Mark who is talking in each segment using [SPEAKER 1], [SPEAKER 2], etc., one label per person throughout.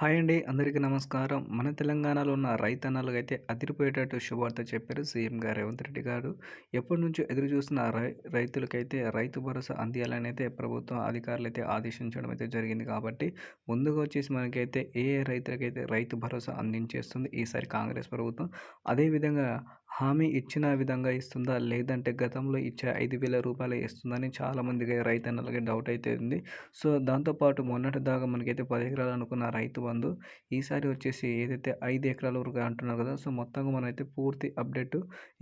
[SPEAKER 1] Hi అండి. అందరికీ నమస్కారం. మన తెలంగాణలో ఉన్న రైతన్నలకు అయితే అదిరిపోయేటట్టు శుభార్త చెప్పారు సీఎం గారు రేవంత్ రెడ్డి గారు. ఎప్పటి నుంచో ఎదురు చూస్తున్న రై రైతులకైతే రైతు భరోసా అందియాలని అయితే ప్రభుత్వం అధికారులు అయితే ఆదేశించడం అయితే జరిగింది కాబట్టి ముందుగా వచ్చేసి మనకైతే ఏ ఏ రైతులకైతే రైతు భరోసా అందించేస్తుంది ఈసారి కాంగ్రెస్ ప్రభుత్వం. అదేవిధంగా హామీ ఇచ్చిన విధంగా ఇస్తుందా? లేదంటే గతంలో ఇచ్చే ఐదు వేల రూపాయలు ఇస్తుందని చాలామందికి రైతన్నలకి డౌట్ అయితే ఉంది. సో దాంతోపాటు మొన్నటి దాకా మనకైతే పది ఎకరాలు అనుకున్న రైతు బంధు ఈసారి వచ్చేసి ఏదైతే ఐదు ఎకరాల వరకు అంటున్నారు కదా సో మొత్తంగా మనమైతే పూర్తి అప్డేట్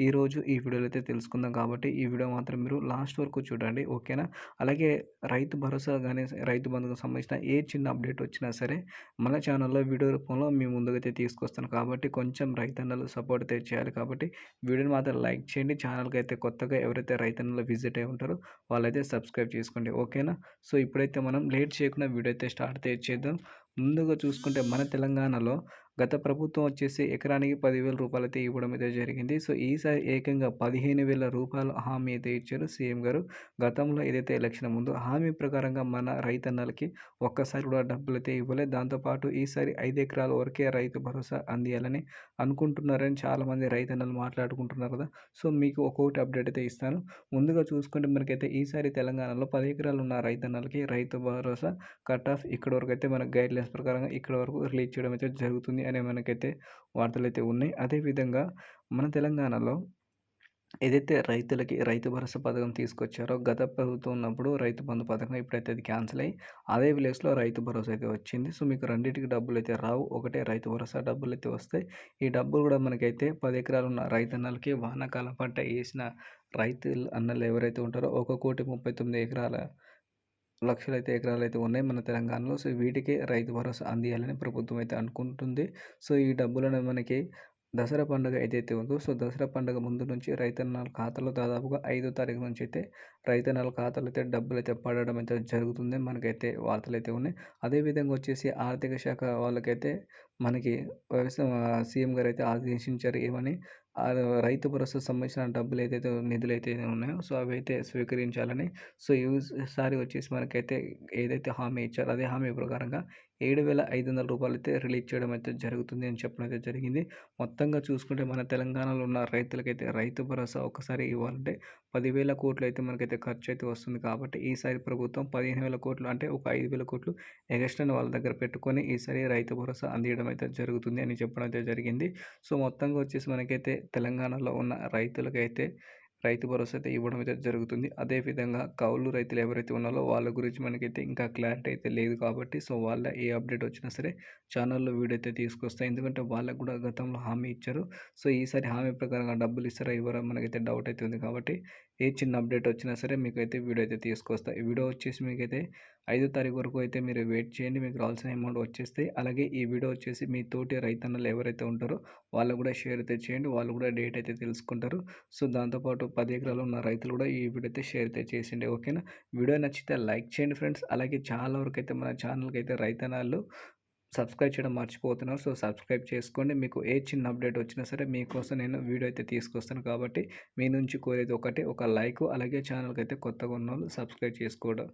[SPEAKER 1] ఈరోజు ఈ వీడియోలో అయితే తెలుసుకుందాం. కాబట్టి ఈ వీడియో మాత్రం మీరు లాస్ట్ వరకు చూడండి ఓకేనా? అలాగే రైతు భరోసా కానీ రైతు బంధుకు సంబంధించిన ఏ చిన్న అప్డేట్ వచ్చినా సరే మన ఛానల్లో వీడియో రూపంలో మీ ముందుకైతే తీసుకొస్తాను. కాబట్టి కొంచెం రైతన్నలు సపోర్ట్ అయితే చేయాలి. కాబట్టి వీడియోని మాత్రం లైక్ చేయండి. ఛానల్కి అయితే కొత్తగా ఎవరైతే రైతన్నలు విజిట్ అయి ఉంటారో వాళ్ళైతే సబ్స్క్రైబ్ చేసుకోండి. ఓకేనా? సో ఇప్పుడైతే మనం లేట్ చేయకుండా వీడియో అయితే స్టార్ట్ చేద్దాం. ముందుగా చూసుకుంటే మన తెలంగాణలో గత ప్రభుత్వం వచ్చేసి ఎకరానికి పదివేల రూపాయలు అయితే ఇవ్వడం అయితే జరిగింది. సో ఈసారి ఏకంగా పదిహేను వేల రూపాయలు హామీ అయితే ఇచ్చారు సీఎం గారు. గతంలో ఏదైతే ఎలక్షన్ ముందు హామీ ప్రకారంగా మన రైతన్నలకి ఒక్కసారి కూడా డబ్బులు అయితే ఇవ్వలేదు దాంతోపాటు ఈసారి ఐదు ఎకరాల వరకే రైతు భరోసా అందియాలని అనుకుంటున్నారని చాలామంది రైతన్నలు మాట్లాడుకుంటున్నారు కదా. సో మీకు ఒక్కొక్కటి అప్డేట్ అయితే ఇస్తాను. ముందుగా చూసుకుంటే మనకైతే ఈసారి తెలంగాణలో పది ఎకరాలు ఉన్న రైతన్నలకి రైతు భరోసా కట్ ఆఫ్ ఇక్కడ వరకు అయితే మన గైడ్లైన్స్ లైన్స్ ప్రకారంగా ఇక్కడ వరకు రిలీజ్ చేయడం అయితే జరుగుతుంది అనే మనకైతే వార్తలు అయితే ఉన్నాయి అదేవిధంగా మన తెలంగాణలో ఏదైతే రైతులకి రైతు భరోసా పథకం తీసుకొచ్చారో గత ప్రభుత్వం ఉన్నప్పుడు రైతు బంధు పథకం ఇప్పుడైతే అది క్యాన్సిల్ అయ్యి అదే విలేజ్లో రైతు భరోసా అయితే వచ్చింది. సో మీకు రెండింటికి డబ్బులు అయితే రావు. ఒకటే రైతు భరోసా డబ్బులు అయితే వస్తాయి. ఈ డబ్బులు కూడా మనకైతే పది ఎకరాలు ఉన్న రైతన్నలకి వానాకాలం పంట వేసిన రైతులు అన్నలు ఎవరైతే ఉంటారో ఒక కోటి ముప్పై తొమ్మిది ఎకరాల లక్షలైతే ఎకరాలు అయితే ఉన్నాయి మన తెలంగాణలో. సో వీటికి రైతు భరోసా అందియాలని ప్రభుత్వం అయితే అనుకుంటుంది. సో ఈ డబ్బులను మనకి దసరా పండుగ ఏదైతే ఉందో సో దసరా పండుగ ముందు నుంచి రైతన్నల ఖాతాలో దాదాపుగా ఐదో తారీఖు నుంచి అయితే రైతన్నల ఖాతాలో అయితే డబ్బులు అయితే పడడం అయితే జరుగుతుంది. మనకైతే వార్తలు అయితే ఉన్నాయి. అదేవిధంగా వచ్చేసి ఆర్థిక శాఖ వాళ్ళకైతే మనకి వ్యవసాయ సీఎం గారు అయితే ఆదేశించారు ఏమని రైతు భరోసా సంబంధించిన డబ్బులు ఏదైతే నిధులు అయితే ఉన్నాయో సో అవి అయితే స్వీకరించాలని సో ఈసారి వచ్చేసి మనకైతే ఏదైతే హామీ ఇచ్చారో అదే హామీ ప్రకారంగా ఏడు వేల ఐదు వందల రూపాయలు అయితే రిలీజ్ చేయడం అయితే జరుగుతుంది అని చెప్పడం అయితే జరిగింది. మొత్తంగా చూసుకుంటే మన తెలంగాణలో ఉన్న రైతులకైతే రైతు భరోసా ఒకసారి ఇవ్వాలంటే పదివేల కోట్లు అయితే మనకైతే ఖర్చు అయితే వస్తుంది కాబట్టి ఈసారి ప్రభుత్వం పదిహేను వేల కోట్లు అంటే ఒక ఐదు వేల కోట్లు ఎగస్ట్రాని వాళ్ళ దగ్గర పెట్టుకొని ఈసారి రైతు భరోసా అందియడం అయితే జరుగుతుంది అని చెప్పడం అయితే జరిగింది. సో మొత్తంగా వచ్చేసి మనకైతే తెలంగాణలో ఉన్న రైతులకైతే రైతు భరోసా అయితే ఇవ్వడం అయితే జరుగుతుంది. అదేవిధంగా కౌలు రైతులు ఎవరైతే ఉన్నారో వాళ్ళ గురించి మనకైతే ఇంకా క్లారిటీ అయితే లేదు కాబట్టి సో వాళ్ళ ఏ అప్డేట్ వచ్చినా సరే ఛానల్లో వీడియో అయితే తీసుకొస్తాయి ఎందుకంటే వాళ్ళకు కూడా గతంలో హామీ ఇచ్చారు. సో ఈసారి హామీ ప్రకారంగా డబ్బులు ఇస్తారా ఇవ్వరా మనకైతే డౌట్ అయితే ఉంది కాబట్టి ఏ చిన్న అప్డేట్ వచ్చినా సరే మీకు అయితే వీడియో అయితే తీసుకొస్తా. ఈ వీడియో వచ్చేసి మీకైతే ఐదో తారీఖు వరకు అయితే మీరు వెయిట్ చేయండి. మీకు రావాల్సిన అమౌంట్ వచ్చేస్తాయి అలాగే ఈ వీడియో వచ్చేసి మీ తోటి రైతన్నలు ఎవరైతే ఉంటారో వాళ్ళు కూడా షేర్ అయితే చేయండి. వాళ్ళు కూడా డేట్ అయితే తెలుసుకుంటారు. సో దాంతోపాటు పది ఎకరాలు ఉన్న రైతులు కూడా ఈ వీడియో అయితే షేర్ అయితే చేసిండే. ఓకేనా? వీడియో నచ్చితే లైక్ చేయండి ఫ్రెండ్స్. అలాగే చాలా వరకు అయితే మన ఛానల్కి అయితే రైతనాలు సబ్స్క్రైబ్ చేయడం మర్చిపోతున్నారు. సో సబ్స్క్రైబ్ చేసుకోండి. మీకు ఏ చిన్న అప్డేట్ వచ్చినా సరే మీకోసం నేను వీడియో అయితే తీసుకొస్తాను కాబట్టి మీ నుంచి కోరేది ఒకటి. ఒక లైక్ అలాగే ఛానల్కి అయితే కొత్తగా ఉన్న వాళ్ళు సబ్స్క్రైబ్ చేసుకోవడం